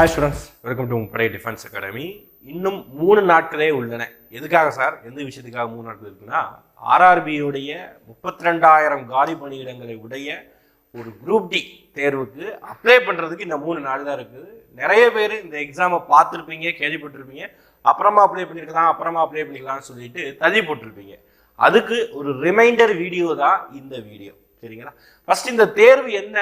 Hi students welcome to முப்படை defence academy இன்னும் மூணு நாட்களே உள்ளன. எதுக்காக சார்? எந்த விஷயத்துக்காக மூணு நாட்கள் இருக்குன்னா ஆர்ஆர்பியுடைய முப்பத்தி ரெண்டாயிரம் காலி பணியிடங்களை உடைய ஒரு குரூப் டி தேர்வுக்கு அப்ளை பண்ணுறதுக்கு இந்த மூணு நாள் தான் இருக்குது. நிறைய பேர் இந்த எக்ஸாமை பார்த்துருப்பீங்க கேள்விப்பட்டிருப்பீங்க. அப்புறமா அப்ளை பண்ணியிருக்கலாம் அப்புறமா அப்ளை பண்ணிக்கலாம்னு சொல்லிட்டு தள்ளி போட்டிருப்பீங்க. அதுக்கு ஒரு ரிமைண்டர் வீடியோ தான் இந்த வீடியோ சரிங்களா? ஃபர்ஸ்ட் இந்த தேர்வு என்ன?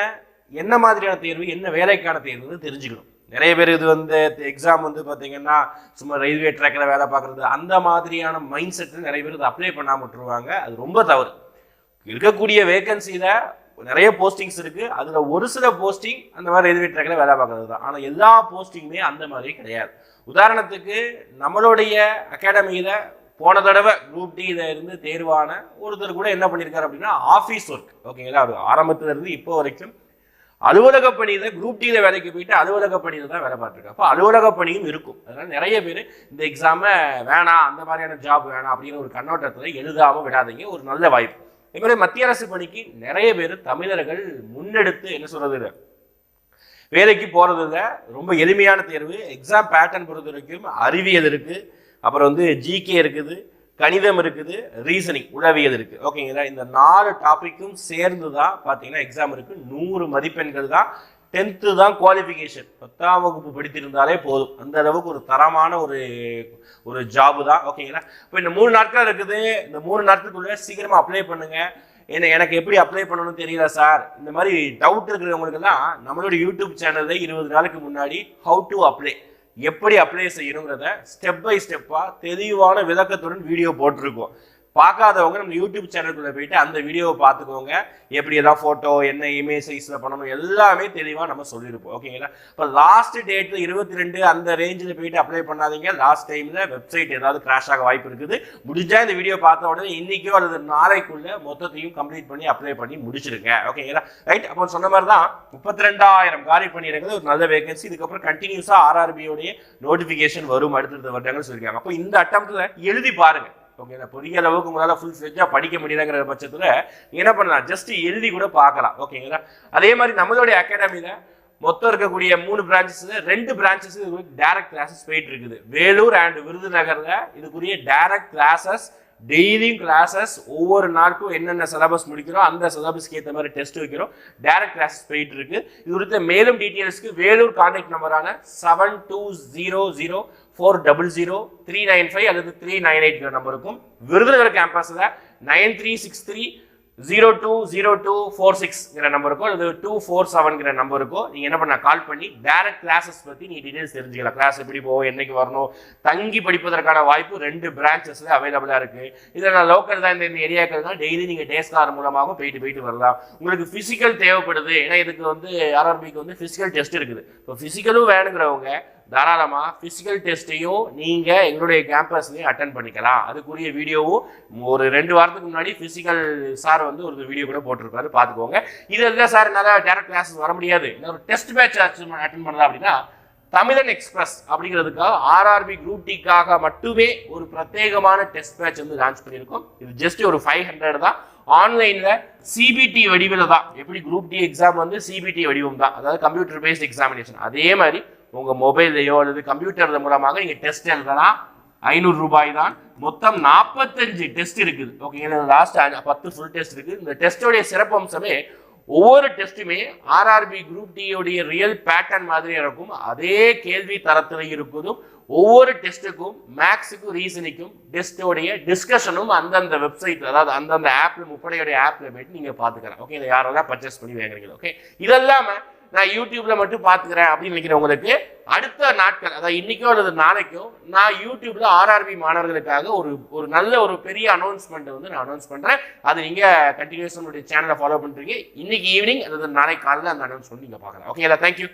என்ன மாதிரியான தேர்வு? என்ன வேலைக்கான தேர்வுன்னு தெரிஞ்சுக்கணும். நிறைய பேர் இது வந்து எக்ஸாம் வந்து பார்த்தீங்கன்னா சும்மா ரயில்வே ட்ராக்கில் வேலை பார்க்குறது அந்த மாதிரியான மைண்ட் செட்டில் நிறைய பேர் இதை அப்ளை பண்ணாம விட்டுருவாங்க. அது ரொம்ப தவறு. இருக்கக்கூடிய வேகன்சியில் நிறைய போஸ்டிங்ஸ் இருக்குது அதில் ஒரு சில போஸ்டிங் அந்த மாதிரி ரயில்வே ட்ராக்கில் வேலை பார்க்கறது தான். ஆனால் எல்லா போஸ்டிங்குமே அந்த மாதிரி கிடையாது. உதாரணத்துக்கு நம்மளுடைய அகாடமியில் போன தடவை குரூப் டி இருந்து தேர்வான ஒருத்தர் கூட என்ன பண்ணியிருக்காரு அப்படின்னா ஆஃபீஸ் ஒர்க் ஓகேங்களா? அது ஆரம்பத்துல இருந்து இப்போ வரைக்கும் அலுவலக பணியில் குரூப் டியில் வேலைக்கு போயிட்டு அலுவலக பணியில் தான் வேலை பார்த்துருக்கேன். அப்போ அலுவலக பணியும் இருக்கும். அதனால் நிறைய பேர் இந்த எக்ஸாமை வேணாம் அந்த மாதிரியான ஜாப் வேணாம் அப்படின்னு ஒரு கண்ணோட்டத்தில் எழுதாம விடாதீங்க. ஒரு நல்ல வாய்ப்பு. இதுமாதிரி மத்திய அரசு பணிக்கு நிறைய பேர் தமிழர்கள் முன்னெடுத்து என்ன சொல்கிறது வேலைக்கு போகிறது இல்லை ரொம்ப எளிமையான தேர்வு. எக்ஸாம் பேட்டர்ன் பொறுத்த வரைக்கும் அறிவியல் இருக்குது அப்புறம் வந்து ஜிகே இருக்குது. கணிதம் இருக்குது ரீசனிங் உளவியல் இருக்கு. ஓகேங்களா இந்த நாலு டாப்பிக்கும் சேர்ந்து தான் பார்த்தீங்கன்னா எக்ஸாம் இருக்கு. நூறு மதிப்பெண்கள் தான். டென்த்து தான் குவாலிஃபிகேஷன் பத்தாம் வகுப்பு படித்திருந்தாலே போதும். அந்த அளவுக்கு ஒரு தரமான ஒரு ஒரு ஜாபு தான். ஓகேங்களா இப்போ இந்த மூணு நாட்கள் இருக்குது. இந்த மூணு நாட்களுக்குள்ள சீக்கிரமாக அப்ளை பண்ணுங்க. என்ன எனக்கு எப்படி அப்ளை பண்ணணும்னு தெரியல சார் இந்த மாதிரி டவுட் இருக்கிறவங்களுக்கெல்லாம் நம்மளோட யூடியூப் சேனல்ல இருபது நாளுக்கு முன்னாடி ஹவு டு அப்ளை எப்படி அப்ளை செய்யணுங்கிறத ஸ்டெப் பை ஸ்டெப்பாக தெளிவான விளக்கத்துடன் வீடியோ போட்டிருக்கோம். பார்க்காதவங்க நம்ம யூடியூப் சேனலுக்குள்ள போயிட்டு அந்த வீடியோவை பார்த்துக்கோங்க. எப்படி எல்லாம் ஃபோட்டோ என்ன இமேஜ் சைஸில் பண்ணணும் எல்லாமே தெளிவாக நம்ம சொல்லியிருப்போம் ஓகேங்களா இப்போ லாஸ்ட் டேட்டில் இருபத்தி ரெண்டு அந்த ரேஞ்சில் போயிட்டு அப்ளை பண்ணாதீங்க. லாஸ்ட் டைமில் வெப்சைட் ஏதாவது கிராஷ் ஆக வாய்ப்பு இருக்குது. முடிஞ்சால் இந்த வீடியோ பார்த்த உடனே இன்றைக்கோ அல்லது நாளைக்குள்ள மொத்தத்தையும் கம்ப்ளீட் பண்ணி அப்ளை பண்ணி முடிச்சிருங்க. ஓகேங்களா ரைட் அப்போ சொன்ன மாதிரி தான் முப்பத்தி ரெண்டாயிரம் காலி பண்ணிடுறது ஒரு நல்ல வேகன்சி இதுக்கப்புறம் கண்டினியூஸாக ஆர்ஆர்பியோடைய நோட்டிஃபிகேஷன் வரும் அடுத்தடுத்த வருடங்கள் சொல்லியிருக்காங்க. அப்போ இந்த அட்டம் எழுதி பாருங்கள் ஓகே பெரிய அளவுக்கு உங்களால் ஃபுல் செஞ்சால் படிக்க முடியலங்கிற பட்சத்தில் நீங்கள் என்ன பண்ணலாம்? ஜஸ்ட் எழுதி கூட பார்க்கலாம். ஓகேங்களா அதே மாதிரி நம்மளுடைய அகாடமியில் மொத்தம் இருக்கக்கூடிய மூணு பிரான்ச்சஸ் ரெண்டு பிரான்ச்சஸ் டேரக்ட் கிளாஸஸ் போயிட்டு இருக்குது. வேலூர் அண்ட் விருதுநகரில் இதுக்குரிய டேரக்ட் கிளாஸஸ் டெய்லியும் கிளாஸஸ் ஒவ்வொரு நாளுக்கும் என்னென்ன சிலபஸ் முடிக்கிறோம் அந்த சிலபஸ்க்கு ஏற்ற மாதிரி டெஸ்ட் வைக்கிறோம். டேரக்ட் கிளாஸஸ் போயிட்டு இருக்கு. இது குறித்த மேலும் டீட்டெயில்ஸ்க்கு Vellore contact நம்பரான seven two zero zero four double zero three nine five அல்லது த்ரீ நைன் எயிட் நம்பருக்கும். Virudhunagar கேம்பஸில் nine three six three zero two zero two four சிக்ஸ்ங்கிற நம்பருக்கோ அல்லது டூ ஃபோர் செவன்கிற நம்பருக்கோ நீங்கள் என்ன பண்ண கால் பண்ணி டேரக்ட் கிளாஸஸ் பற்றி நீங்கள் டீடைல்ஸ் தெரிஞ்சுக்கலாம். கிளாஸ் எப்படி போகும் என்றைக்கு வரணும் தங்கி படிப்பதற்கான வாய்ப்பு ரெண்டு பிரான்ச்சஸில் அவைலபிளாக இருக்குது இதில் நான் லோக்கல் தான் இந்த ஏரியாக்கள் தான் டெய்லி நீங்கள் டேஸ் கார் மூலமாகவும் போயிட்டு போயிட்டு வரலாம். உங்களுக்கு ஃபிசிக்கல் தேவைப்படுது. ஏன்னா இதுக்கு வந்து ஆர்ஆர்பிக்கு வந்து ஃபிசிக்கல் டெஸ்ட் இருக்குது. இப்போ ஃபிசிக்கலும் வேணுங்கிறவங்க தாராளமாக ஃபிசிக்கல் டெஸ்ட்டையும் நீங்கள் எங்களுடைய கேம்பஸ்லையும் அட்டன் பண்ணிக்கலாம். அதுக்குரிய வீடியோவும் ஒரு ரெண்டு வாரத்துக்கு முன்னாடி ஃபிசிக்கல் சார் வந்து ஒரு வீடியோ கூட போட்டிருப்பாரு. பார்த்துக்கோங்க. இது இல்லை சார் என்னால் டேரக்ட் கிளாஸஸ் வர முடியாது. இல்லை ஒரு டெஸ்ட் பேட்ச் அட்டன் பண்ணலாம் அப்படின்னா தமிழன் எக்ஸ்பிரஸ் அப்படிங்கிறதுக்காக ஆர்ஆர்பி குரூப் டிக்காக மட்டுமே ஒரு பிரத்யேகமான டெஸ்ட் பேட்ச் வந்து லான்ச் பண்ணியிருக்கோம். இது ஜஸ்ட் ஒரு ஃபைவ் ஹண்ட்ரட் தான். ஆன்லைனில் சிபிடி வடிவில் தான். எப்படி குரூப் டி எக்ஸாம் வந்து சிபிடி வடிவம் தான். அதாவது கம்ப்யூட்டர் பேஸ்ட் எக்ஸாமினேஷன் அதே மாதிரி உங்கள் மொபைல்லையோ அல்லது கம்ப்யூட்டர் மூலமாக நீங்கள் டெஸ்ட் எழுதலாம். ஐநூறு ரூபாய் தான். மொத்தம் நாற்பத்தஞ்சு டெஸ்ட் இருக்குது. ஓகேங்களா லாஸ்ட் பத்து ஃபுல் டெஸ்ட் இருக்குது. இந்த டெஸ்டோடைய சிறப்பம்சமே ஒவ்வொரு டெஸ்ட்டுமே ஆர்ஆர்பி குரூப் டியோடைய ரியல் பேட்டர்ன் மாதிரி இருக்கும். அதே கேள்வி தரத்தில் இருக்குதும். ஒவ்வொரு டெஸ்ட்டுக்கும் மேக்ஸுக்கும் ரீசனிக்கும் டெஸ்ட்டோடைய டிஸ்கஷனும் அந்தந்த வெப்சைட் அதாவது அந்தந்த ஆப்பில் முப்படையோடைய ஆப்பில் போயிட்டு நீங்கள் பார்த்துக்கலாம். ஓகே இதை யாரெல்லாம் பர்ச்சேஸ் பண்ணி வாங்குறீங்களா ஓகே இதெல்லாமல் நான் யூடியூப்ல மட்டும் பாத்துக்கிறேன் அப்படின்னு நினைக்கிறவங்களுக்கு அடுத்த நாட்கள் அதாவது இன்னைக்கோ அல்லது நாளைக்கோ நான் யூடியூப்ல ஆர்ஆர்பி மாணவர்களுக்காக ஒரு ஒரு நல்ல ஒரு பெரிய அனௌன்ஸ்மெண்ட் வந்து நான் அனௌன்ஸ் பண்றேன். அது நீங்க கண்டினியூஸ் சேனலை ஃபாலோ பண்றீங்க இன்னைக்கு ஈவினிங் அல்லது நாளைக்கு காலையில் அந்த அனௌன்ஸ்மெண்ட் நீங்க பார்க்கலாம். Okay thank you